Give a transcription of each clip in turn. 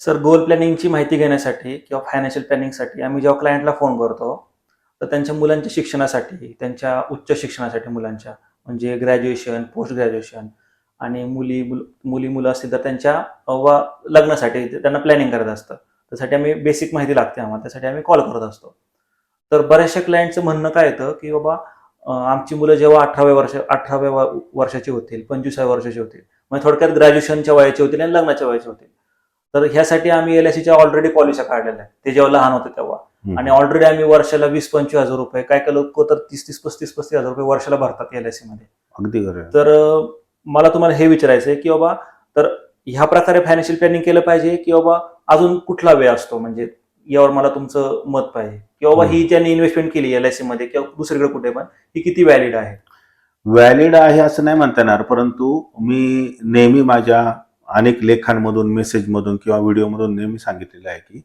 Sir गोल प्लॅनिंगची माहिती घेण्यासाठी किंवा फायनान्शियल प्लॅनिंगसाठी आम्ही जेव्हा क्लायंटला फोन करतो तर त्यांच्या मुलांच्या शिक्षणासाठी त्यांच्या उच्च शिक्षणासाठी मुलांच्या म्हणजे ग्रॅज्युएशन पोस्ट ग्रॅज्युएशन आणि मुली मुली मुलं असतील तर त्यांच्या वा लग्नासाठी त्यांना प्लॅनिंग करत असतं. त्यासाठी आम्ही बेसिक माहिती लागते आम्हाला त्यासाठी आम्ही कॉल करत असतो. तर बऱ्याचशा क्लायंटचं म्हणणं काय येतं की बाबा आमची मुलं जेव्हा अठराव्या वर्ष अठराव्या वर्षाची होतील पंचवीसाव्या वर्षाची होतील म्हणजे थोडक्यात ग्रॅज्युएशनच्या वयाची होतील आणि लग्नाच्या वयाची होतील. तर ह्यासाठी आम्ही एल च्या ऑलरेडी पॉलिसी काढलेल्या आहेत. ते जेव्हा लहान होते तेव्हा. आणि ऑलरेडी आम्ही वर्षाला वीस पंचवीस हजार रुपये काय काय लोक तर तीस तीस पस्तीस पस्तीस हजार रुपये वर्षाला भरतात एलमध्ये. अगदी खरं आहे. तर मला तुम्हाला हे विचारायचं आहे की बाबा तर ह्या प्रकारे फायनान्शियल प्लॅनिंग केलं पाहिजे की बाबा अजून कुठला वेळ असतो? म्हणजे यावर मला तुमचं मत पाहिजे. की बाबा ही ज्यांनी इन्व्हेस्टमेंट केली एलमध्ये किंवा दुसरीकडे कुठे पण ही किती व्हॅलिड आहे? व्हॅलिड आहे असं नाही म्हणता येणार परंतु मी नेहमी माझ्या अनेक लेखांमधून मेसेजमधून किंवा व्हिडिओमधून नेहमी सांगितलेलं आहे की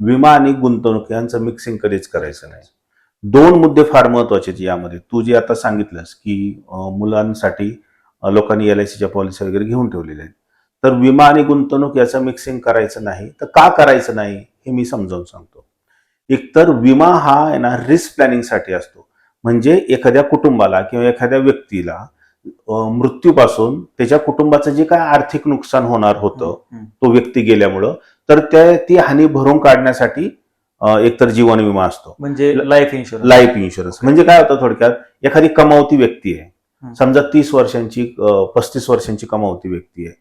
विमा आणि गुंतवणूक यांचं मिक्सिंग कधीच करायचं नाही. दोन मुद्दे फार महत्त्वाचे यामध्ये. तू जे आता सांगितलंस की मुलांसाठी लोकांनी एल आय सीच्या पॉलिसी वगैरे घेऊन ठेवलेल्या आहेत. तर विमा आणि गुंतवणूक याचं मिक्सिंग करायचं नाही. तर का करायचं नाही हे मी समजावून सांगतो. एकतर विमा हा आहे ना रिस्क प्लॅनिंगसाठी असतो. म्हणजे एखाद्या कुटुंबाला किंवा एखाद्या व्यक्तीला मृत्यूपासून त्याच्या कुटुंबाचं जे काय आर्थिक नुकसान होणार होतं. तो व्यक्ती गेल्यामुळं तर त्या ती हानी भरून काढण्यासाठी एकतर जीवन विमा असतो. म्हणजे लाईफ इन्शुरन्स लाईफ इन्शुरन्स म्हणजे काय होतं थोडक्यात एखादी कमावती व्यक्ती आहे. समजा तीस वर्षांची पस्तीस वर्षांची कमावती व्यक्ती आहे.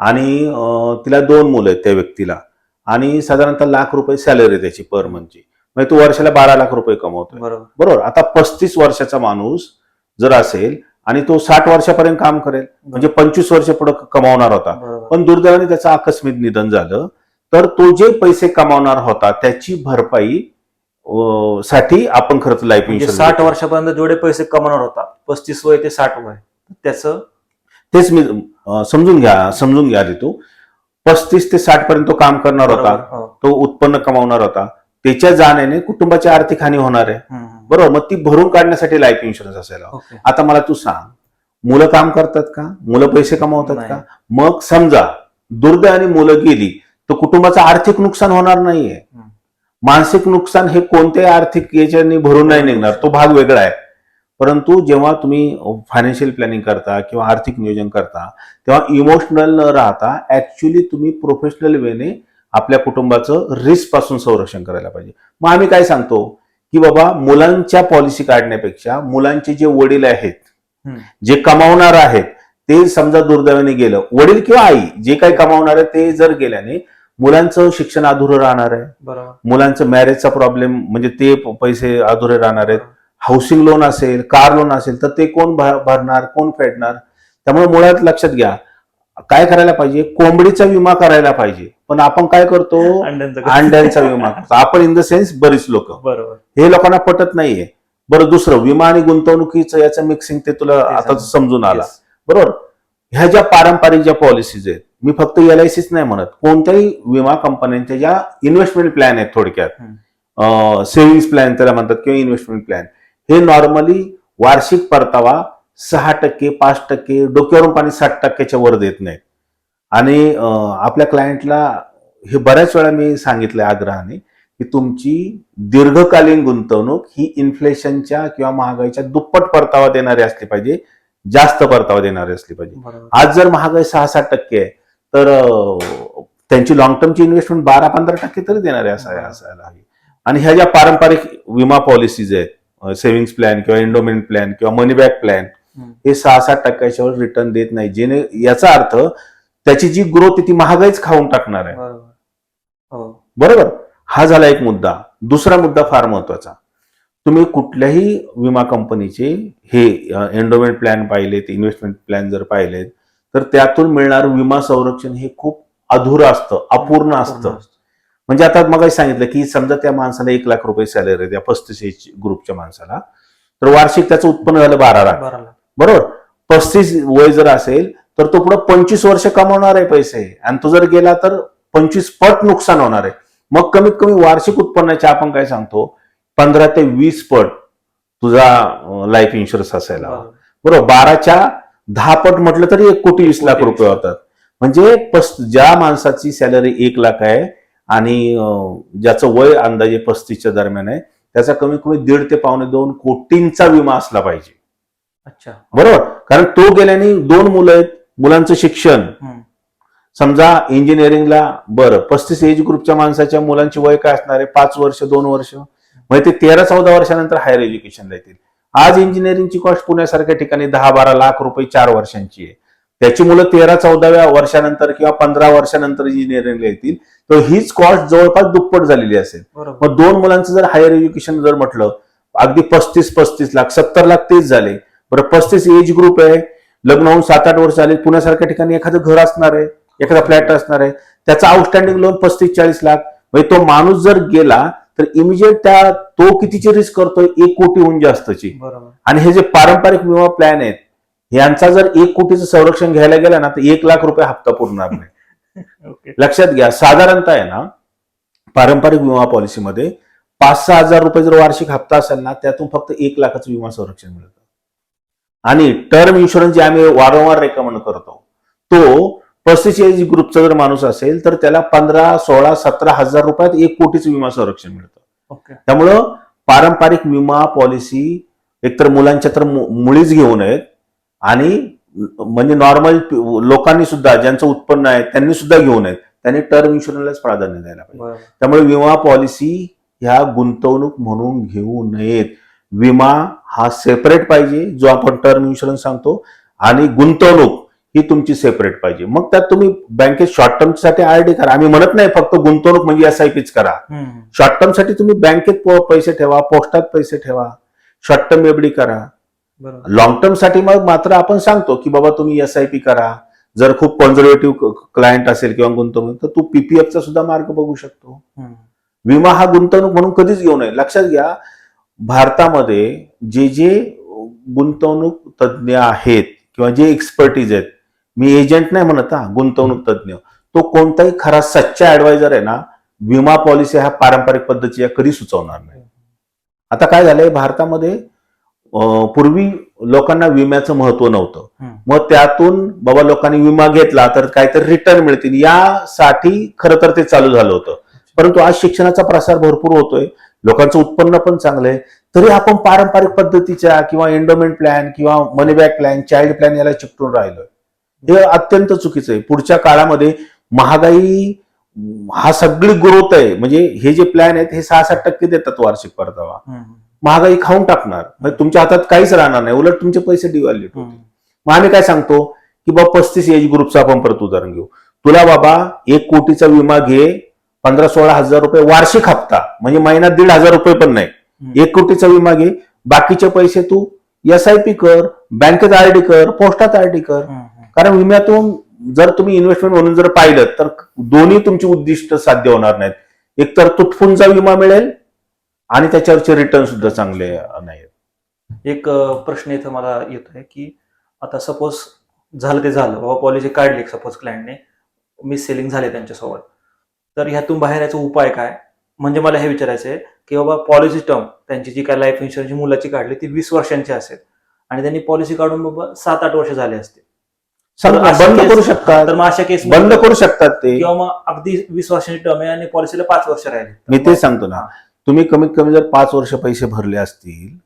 आणि तिला दोन मुलं आहेत त्या व्यक्तीला. आणि साधारणतः लाख रुपये सॅलरी त्याची पर मंथची म्हणजे तो वर्षाला बारा लाख रुपये कमवतोय. बरोबर. बरोबर. आता पस्तीस वर्षाचा माणूस जर असेल आणि तो साठ वर्षापर्यंत काम करेल. म्हणजे पंचवीस वर्ष पुढे कमावणार होता. पण दुर्दैवाने त्याचं आकस्मिक निधन झालं. तर तो जे पैसे कमावणार होता त्याची भरपाई साठी आपण खरंच लाईफ म्हणजे इन्शुरन्स साठ वर्षापर्यंत जेवढे पैसे कमावणार होता पस्तीस वय ते साठ वय त्याचं? तेच मी समजून घ्या समजून घ्या तू पस्तीस ते साठ पर्यंत तो काम करणार होता. हो. तो उत्पन्न कमावणार होता. त्याच्या जाण्याने कुटुंबाची आर्थिक हानी होणार आहे. बरोबर मग ती भरून काढण्यासाठी लाईफ इन्शुरन्स असायला. ओके आता मला तू सांग मुलं काम करतात का? मुलं पैसे कमावतात. का? मग समजा दुर्दैवाने मुलं गेली तर कुटुंबाचं आर्थिक नुकसान होणार नाहीये. हम्म. मानसिक नुकसान हे कोणत्याही आर्थिक याच्याने भरून नाही निघणार तो भाग वेगळा आहे. परंतु जेव्हा तुम्ही फायनान्शियल प्लॅनिंग करता किंवा आर्थिक नियोजन करता तेव्हा इमोशनल न राहता ऍक्च्युली तुम्ही प्रोफेशनल वेने आपल्या कुटुंबाचं रिस्कपासून संरक्षण करायला पाहिजे. मग आम्ही काय सांगतो? की बाबा मुलांच्या पॉलिसी काढण्यापेक्षा मुलांचे जे वडील आहेत. जे कमावणार आहेत ते समजा दुर्दैवाने गेलं. वडील किंवा आई जे काही कमावणार आहे ते जर गेल्याने मुलांचं शिक्षण अधुरं राहणार आहे. मुलांचं मॅरेजचा प्रॉब्लेम म्हणजे ते पैसे अधुरे राहणार आहेत. हाऊसिंग लोन असेल कार लोन असेल तर ते कोण भरणार कोण फेडणार? त्यामुळे मुळात लक्षात घ्या काय करायला पाहिजे? कोंबडीचा विमा करायला पाहिजे. पण आपण काय करतो? अंड्यांचं विमा करतो. आपण इन द सेन्स बरीच लोक. बरोबर. हे लोकांना पटत नाहीये. बरं दुसरं विमा आणि गुंतवणुकीचं याचं मिक्सिंग ते तुला आता. समजून आला. बरोबर? ह्या ज्या पारंपरिक ज्या पॉलिसीज आहेत मी फक्त एल आय सीच नाही म्हणत. कोणत्याही विमा कंपन्यांच्या ज्या इन्व्हेस्टमेंट प्लॅन आहेत थोडक्यात सेव्हिंग्स प्लॅन त्याला म्हणतात किंवा इन्व्हेस्टमेंट प्लॅन हे नॉर्मली वार्षिक परतावा सहा टक्के पाच टक्के डोक्यावरून पाणी साठ टक्क्याच्या वर देत नाहीत. आणि आपल्या क्लायंटला हे बऱ्याच वेळा मी सांगितलंय आग्रहाने की तुमची दीर्घकालीन गुंतवणूक ही इन्फ्लेशनच्या किंवा महागाईच्या दुप्पट परतावा देणारी असली पाहिजे जास्त परतावा देणारी असली पाहिजे. आज जर महागाई सहा सात टक्के आहे तर त्यांची लॉंग टर्मची इन्व्हेस्टमेंट बारा पंधरा टक्के तरी देणारे असाय असायला हवी आणि ह्या ज्या पारंपरिक विमा पॉलिसीज आहेत सेव्हिंग्स प्लॅन किंवा एन्डोमेंट प्लॅन किंवा मनी बॅक प्लॅन. हे सहा सात टक्क्याच्यावर रिटर्न देत नाही. जेणे याचा अर्थ त्याची जी ग्रोथ ती महागाईच खाऊन टाकणार आहे. बरोबर. हो. बरोबर? हा झाला एक मुद्दा. दुसरा मुद्दा फार महत्त्वाचा. तुम्ही कुठल्याही विमा कंपनीचे हे एन्डोमेंट प्लॅन पाहिलेत इन्व्हेस्टमेंट प्लॅन जर पाहिलेत तर त्यातून मिळणारं विमा संरक्षण हे खूप अधुरं असतं अपूर्ण असतं. म्हणजे आता मग सांगितलं की समजा त्या माणसाला एक लाख रुपये सॅलरी आहे त्या पस्तीस एज ग्रुपच्या माणसाला तर वार्षिक त्याचं उत्पन्न झालं बारा लाख. बरोबर? पस्तीस वय जर असेल तर तो पुढे पंचवीस वर्ष कमावणार आहे पैसे. आणि तो जर गेला तर पंचवीस पट नुकसान होणार आहे. मग कमीत कमी वार्षिक उत्पन्नाचे आपण काय सांगतो? पंधरा ते वीस पट तुझा लाईफ इन्शुरन्स असायला हवा. बरोबर. बाराच्या दहा पट म्हटलं तरी एक कोटी वीस लाख रुपये होतात. म्हणजे ज्या माणसाची सॅलरी एक लाख आहे आणि ज्याचं वय अंदाजे पस्तीसच्या दरम्यान आहे त्याचा कमीत कमी दीड ते पावणे दोन कोटींचा विमा असला पाहिजे. अच्छा. बरोबर? कारण तो गेल्याने दोन मुलं आहेत. मुलांचं शिक्षण. समजा इंजिनिअरिंगला बरं पस्तीस एज ग्रुपच्या माणसाच्या मुलांची वय काय असणार आहे? पाच वर्ष दोन वर्ष? म्हणजे ते तेरा चौदा वर्षानंतर हायर एज्युकेशनला येतील आज इंजिनिअरिंगची कॉस्ट पुण्यासारख्या ठिकाणी दहा बारा लाख रुपये चार वर्षांची आहे. त्याची मुलं तेरा चौदाव्या वर्षानंतर किंवा पंधरा वर्षानंतर इंजिनिअरिंगला येतील. तर हीच कॉस्ट जवळपास दुप्पट झालेली असेल. मग दोन मुलांचं जर हायर एज्युकेशन जर म्हटलं अगदी पस्तीस पस्तीस लाख सत्तर लाख तेच झाले. बरं पस्तीस एज ग्रुप आहे. लग्न होऊन सात आठ वर्ष आले पुण्यासारख्या ठिकाणी एखादं घर असणार आहे एखादा फ्लॅट असणार आहे त्याचा आउटस्टँडिंग लोन पस्तीस चाळीस लाख म्हणजे तो माणूस जर गेला तर इमिजिएट त्या तो कितीची रिस्क करतोय? एक कोटीहून जास्तची. आणि हे जे पारंपरिक विमा प्लॅन आहेत यांचा जर एक कोटीचं संरक्षण घ्यायला गेला ना तर एक लाख रुपये हप्ता पुरणार नाही. लक्षात घ्या साधारणतः आहे ना पारंपरिक विमा पॉलिसीमध्ये पाच सहा हजार रुपये जर वार्षिक हप्ता असेल ना त्यातून फक्त एक लाखाचं विमा संरक्षण मिळतं. आणि टर्म इन्शुरन्स जे आम्ही वारंवार रेकमेंड करतो तो पस्तीस एज ग्रुपचा जर माणूस असेल तर त्याला पंधरा सोळा सतरा हजार रुपयात एक कोटीचं विमा संरक्षण मिळतं. ओके. त्यामुळं पारंपरिक विमा पॉलिसी एकतर मुलांच्या तर मुळीच घेऊ नयेत. आणि म्हणजे नॉर्मल लोकांनी सुद्धा ज्यांचं उत्पन्न आहे त्यांनी सुद्धा घेऊ नयेत. त्यांनी टर्म इन्शुरन्सलाच प्राधान्य द्यायला पाहिजे. त्यामुळे विमा पॉलिसी ह्या गुंतवणूक म्हणून घेऊ नयेत. विमा हा सेपरेट पाहिजे जो आपण टर्म इन्शुरन्स सांगतो आणि गुंतवणूक ही तुमची सेपरेट पाहिजे. मग त्यात तुम्ही बँकेत शॉर्ट टर्मसाठी आर डी करा. आम्ही म्हणत नाही फक्त गुंतवणूक म्हणजे एस आय पीच करा. शॉर्ट टर्मसाठी तुम्ही बँकेत पैसे ठेवा पोस्टात पैसे ठेवा शॉर्ट टर्म एफडी करा. लॉंग टर्मसाठी मग मात्र आपण सांगतो की बाबा तुम्ही एस आय पी करा. जर खूप कॉन्झर्वेटिव्ह क्लायंट असेल किंवा गुंतवणूक तर तू पीपीएफचा सुद्धा मार्ग बघू शकतो. विमा हा गुंतवणूक म्हणून कधीच घेऊ नये. लक्षात घ्या भारतामध्ये जे जे गुंतवणूक तज्ज्ञ आहेत किंवा जे एक्सपर्टीज आहेत मी एजंट नाही म्हणत हा गुंतवणूक तज्ज्ञ. तो कोणताही खरा सच्चा ऍडवायझर आहे ना विमा पॉलिसी ह्या पारंपरिक पद्धतीच्या कधी सुचवणार नाही. आता काय झालंय भारतामध्ये पूर्वी लोकांना विम्याचं महत्त्व नव्हतं. मग त्यातून बाबा लोकांनी विमा घेतला तर काहीतरी रिटर्न मिळतील. यासाठी खरं तर ते चालू झालं होतं. परंतु आज शिक्षणाचा प्रसार भरपूर होतोय. लोकांचं उत्पन्न पण चांगलं आहे. तरी आपण पारंपरिक पद्धतीच्या किंवा एन्डोमेंट प्लॅन किंवा money back plan child plan याला चिकटून राहिलोय. हे अत्यंत चुकीचं आहे. पुढच्या काळामध्ये महागाई हा सगळी ग्रोथ आहे. म्हणजे हे जे प्लॅन आहेत हे सहा सात टक्के देतात वार्षिक परतावा. महागाई खाऊन टाकणार. म्हणजे तुमच्या हातात काहीच राहणार नाही. उलट तुमचे पैसे डिव्हॅल्युएट होतील. मग आम्ही काय सांगतो? की बाबा पस्तीस एज ग्रुपचं आपण परत उदाहरण घेऊ. तुला बाबा एक कोटीचा विमा घे पंधरा सोळा हजार रुपये वार्षिक हप्ता म्हणजे महिन्यात दीड हजार रुपये पण नाही. एक कोटीचा विमा घे बाकीचे पैसे तू एस आय पी कर बँकेत आर डी कर पोस्टात आर डी कर. कारण विम्यातून जर तुम्ही इन्व्हेस्टमेंट म्हणून जर पाहिलं तर दोन्ही तुमची उद्दिष्ट साध्य होणार नाहीत. एकतर तुटफुंचा विमा मिळेल आणि त्याच्यावरचे रिटर्न सुद्धा चांगले नाहीत. एक प्रश्न इथं मला येतोय की आता सपोज झालं ते झालं बाबा पॉलिसी काढली सपोज क्लायंटने मिस सेलिंग झाले त्यांच्यासोबत. तर ह्यातून बाहेर याचा उपाय काय? म्हणजे मला हे विचारायचं आहे की बाबा पॉलिसी टर्म त्यांची जी काय लाईफ इन्शुरन्सची मुलाची काढली ती वीस वर्षांची असेल. आणि त्यांनी पॉलिसी काढून बाबा सात आठ वर्ष झाले असते बंद करू शकतात. तर मग अशा केस बंद करू शकतात ते. किंवा मग अगदी वीस वर्षांची टर्म आहे आणि पॉलिसीला पाच वर्ष राहिले. मी तेच सांगतो ना. तुम्ही कमीत कमी जर पाच वर्ष पैसे भरले असतील.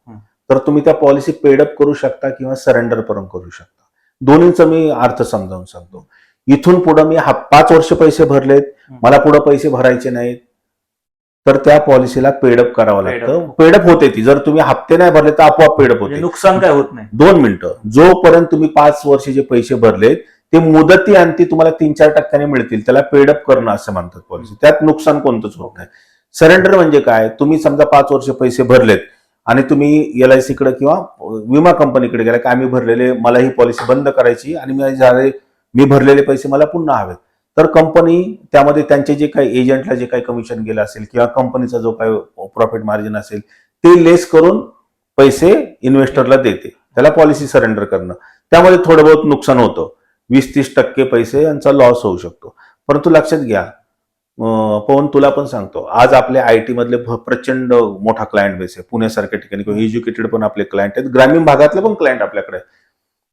तर तुम्ही त्या पॉलिसी पेडअप करू शकता किंवा सरेंडर पण करू शकता. दोन्हीचा मी अर्थ समजावून सांगतो. इथून पुढे मी हा पाच वर्ष पैसे भरलेत. मला पुढे पैसे भरायचे नाहीत. तर त्या पॉलिसीला पेडअप करावं लागतं. पेडअप होते ती. जर तुम्ही हप्ते नाही भरले तर आपोआप पेडअप म्हणजे होते. नुकसान काय होत नाही. दोन मिनिटं. जोपर्यंत तुम्ही पाच वर्षाचे पैसे भरलेत ते मुदती अंती तुम्हाला तीन चार टक्क्याने मिळतील. त्याला पेडअप करणं असं म्हणतात पॉलिसी. त्यात नुकसान कोणतंच होत नाही. सरेंडर म्हणजे काय? तुम्ही समजा पाच वर्ष पैसे भरलेत आणि तुम्ही एल आय सीकडे किंवा विमा कंपनीकडे गेला की आम्ही भरलेले मला ही पॉलिसी बंद करायची आणि मी झाले मी भरलेले पैसे मला पुन्हा हवेत. तर कंपनी त्यामध्ये त्यांचे जे काही एजंटला जे काही कमिशन गेलं असेल किंवा कंपनीचा जो काही प्रॉफिट मार्जिन असेल ते लेस करून पैसे इन्व्हेस्टरला देते. त्याला पॉलिसी सरेंडर करणं. त्यामध्ये थोडं बहुत नुकसान होतं. वीस तीस टक्के पैसे यांचा लॉस होऊ शकतो. परंतु लक्षात घ्या पवन तुला पण सांगतो आज आपल्या आय टी मधले प्रचंड मोठा क्लायंट बेस आहे. पुण्यासारख्या ठिकाणी किंवा एज्युकेटेड पण आपले क्लायंट आहेत. ग्रामीण भागातले पण क्लायंट आपल्याकडे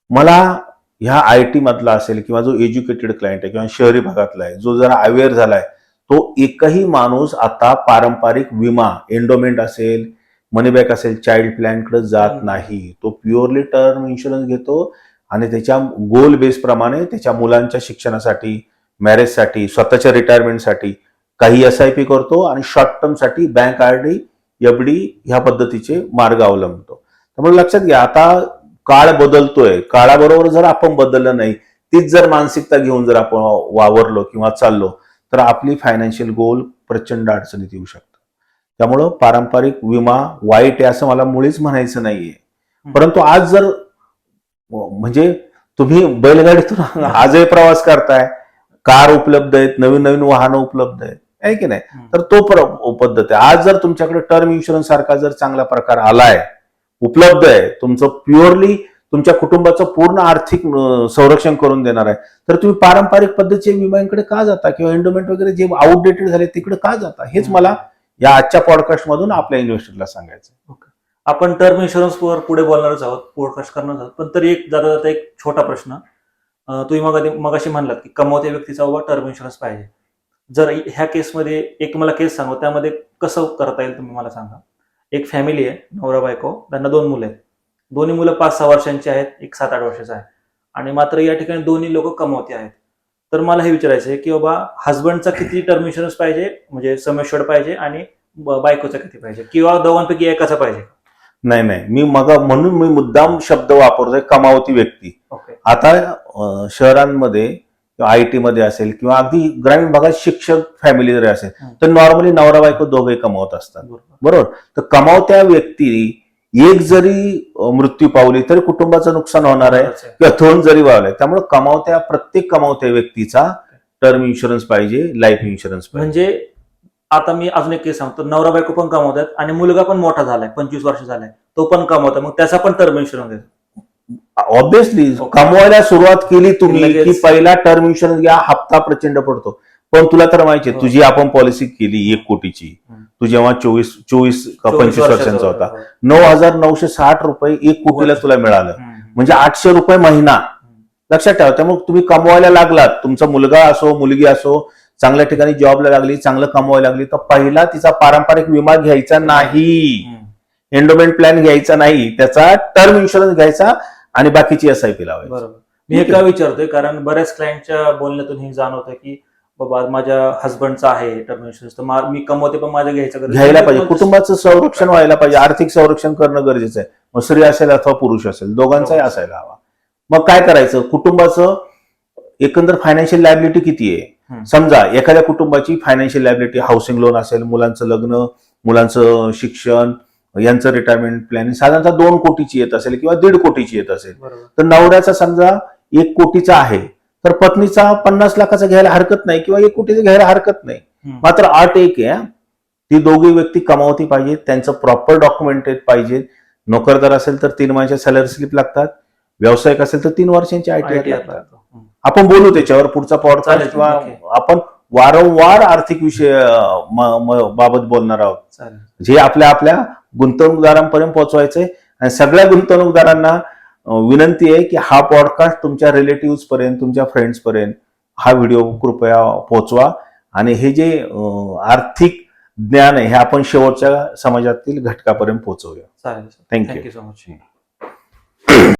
मला ह्या आय टी मधला असेल किंवा जो एज्युकेटेड क्लायंट आहे किंवा शहरी भागातला आहे जो जरा अवेअर झालाय तो एकही माणूस आता पारंपरिक विमा एन्डोमेंट असेल मनीबॅक असेल चाइल्ड प्लॅनकडे जात. नाही तो प्युअरली टर्म इन्शुरन्स घेतो आणि त्याच्या गोल बेस प्रमाणे त्याच्या मुलांच्या शिक्षणासाठी मॅरेजसाठी स्वतःच्या रिटायरमेंटसाठी काही एस आय पी करतो आणि शॉर्ट टर्मसाठी bank R D F D ह्या पद्धतीचे मार्ग अवलंबतो त्यामुळे लक्षात घ्या आता काळ बदलतोय. काळाबरोबर जर आपण बदललं नाही तीच जर मानसिकता घेऊन जर आपण वावरलो किंवा चाललो तर आपली फायनान्शियल गोल प्रचंड अडचणीत येऊ शकतात त्यामुळं पारंपरिक विमा वाईट आहे असं मला मुळीच म्हणायचं नाहीये. परंतु आज जर म्हणजे तुम्ही बैलगाडीतून आजही प्रवास करताय कार उपलब्ध आहेत नवीन नवीन वाहनं उपलब्ध आहेत आहे की नाही. तर तो पद्धत आहे. आज जर तुमच्याकडे टर्म इन्शुरन्स सारखा जर चांगला प्रकार आलाय उपलब्ध आहे. तुमचं प्युअरली तुमच्या कुटुंबाचं पूर्ण आर्थिक संरक्षण करून देणार आहे. तर तुम्ही पारंपरिक पद्धतीचे विम्यांकडे का जाता? किंवा एंडोमेंट वगैरे जे आउटडेटेड झाले तिकडे का जाता? हेच मला या आजच्या पॉडकास्ट मधून आपल्या इन्व्हेस्टरला सांगायचं आपण टर्म इन्शुरन्स वर पुढे बोलणारच आहोत पॉडकास्ट करणार आहोत. पण तरी एक जाता जाता एक छोटा प्रश्न. तुम्ही मग मगाशी म्हणलात की कमवत्या व्यक्तीचा बाबा टर्म इन्शुरन्स पाहिजे. जर ह्या केसमध्ये एक मला केस सांगा त्यामध्ये कसं करता येईल तुम्ही मला सांगा? एक फॅमिली आहे नवरा बायको त्यांना दोन मुलं आहेत. दोन्ही मुलं पाच सहा वर्षांची आहेत एक सात आठ वर्षाचा आहे. आणि मात्र या ठिकाणी दोन्ही लोक कमवते आहेत. तर मला हे विचारायचं आहे की बाबा हस्बंडचा किती टर्म इन्शुरन्स पाहिजे? म्हणजे समेश्वर पाहिजे आणि बायकोचा किती पाहिजे? किंवा दोघांपैकी एकाचा पाहिजे? नाही नाही. मी मग म्हणून मी मुद्दाम शब्द वापरतोय कमावती व्यक्ती. आता शहरांमध्ये किंवा आय टी मध्ये असेल किंवा अगदी ग्रामीण भागात शिक्षक फॅमिली जरी असेल. तर नॉर्मली नवरा बायको दोघे कमावत असतात. बरोबर. तर कमावत्या व्यक्ती एक जरी मृत्यू पावली तरी कुटुंबाचं नुकसान होणार आहे. किंवा दोन जरी वावले त्यामुळे कमावत्या प्रत्येक कमावत्या व्यक्तीचा टर्म इन्शुरन्स पाहिजे लाईफ इन्शुरन्स म्हणजे आता मी अजून एक केस सांगतो. नवरा बायको पण कमवतात आणि मुलगा पण मोठा झालाय पंचवीस वर्ष झालाय तो पण कमवतो मग त्याचा पण टर्म इन्शुरन्स आहे. ऑब्विसली. कमवायला सुरुवात केली तुम्ही की पहिला टर्म इन्शुरन्स घ्या हप्ता प्रचंड पडतो पण तुला तर माहिती आहे, हो. तुझी आपण पॉलिसी केली एक कोटीची. तू जेव्हा चोवीस चोवीस का चोवीस पंचवीस वर्षांचा होता हो. नऊ हजार नऊशे साठ रुपये एक कोटीला वर्ष. तुला मिळालं. म्हणजे आठशे रुपये महिना लक्षात ठेवा त्यामुळे तुम्ही कमवायला लागलात तुमचा मुलगा असो मुलगी असो चांगल्या ठिकाणी जॉबला लागली चांगलं कमवायला लागली तर पहिला तिचा पारंपरिक विमा घ्यायचा नाही. एंडोमेंट प्लॅन घ्यायचा नाही त्याचा टर्म इन्शुरन्स घ्यायचा आणि बाकीची एस आय पी लावायची. बरोबर. मी हे का विचारतोय कारण बऱ्याच क्लायंटच्या बोलण्यातून हे जाणवतं की बाबा माझ्या हस्बंडचा आहे टर्म इन्शुरन्स तर मा- मी कमवते पण माझ्या घ्यायचं गरज घ्यायला नाही. पाहिजे. कुटुंबाचं संरक्षण व्हायला पाहिजे. आर्थिक संरक्षण करणं गरजेचं आहे. मग स्त्री असेल अथवा पुरुष असेल दोघांचाही हो. असायला हवा. मग काय करायचं? कुटुंबाचं एकंदर फायनान्शियल लायबिलिटी किती आहे. समजा एखाद्या कुटुंबाची फायनान्शियल लायबिलिटी हाऊसिंग लोन असेल मुलांचं लग्न मुलांचं शिक्षण यांचं रिटायरमेंट प्लॅनिंग साधारणतः दोन कोटीची येत असेल किंवा दीड कोटीची येत असेल तर नवऱ्याचा समजा एक कोटीचा आहे तर पत्नीचा पन्नास लाखाचा घ्यायला हरकत नाही किंवा एक कोटीचा घ्यायला हरकत नाही. मात्र अट एक आहे. ती दोघी व्यक्ती कमावती पाहिजेत त्यांचं प्रॉपर डॉक्युमेंटेड पाहिजे नोकरदार असेल तर तीन महिन्याच्या सॅलरी स्लिप लागतात व्यावसायिक असेल तर तीन वर्षांची आय टी IT लागतात. आपण बोलू त्याच्यावर पुढचा पॉडकास्ट किंवा. आपण वारंवार आर्थिक विषय बाबत बोलणार आहोत जे आपल्या आपल्या गुंतवणूकदारांपर्यंत पोहोचवायचंय आणि सगळ्या गुंतवणूकदारांना विनंती आहे की हा पॉडकास्ट तुमच्या रिलेटिव्ह पर्यंत तुमच्या फ्रेंड्स पर्यंत हा व्हिडिओ कृपया पोहोचवा. आणि हे जे आर्थिक ज्ञान आहे हे आपण शेवटच्या समाजातील घटकापर्यंत पोहोचवूया. चालेल थँक्यू सो मच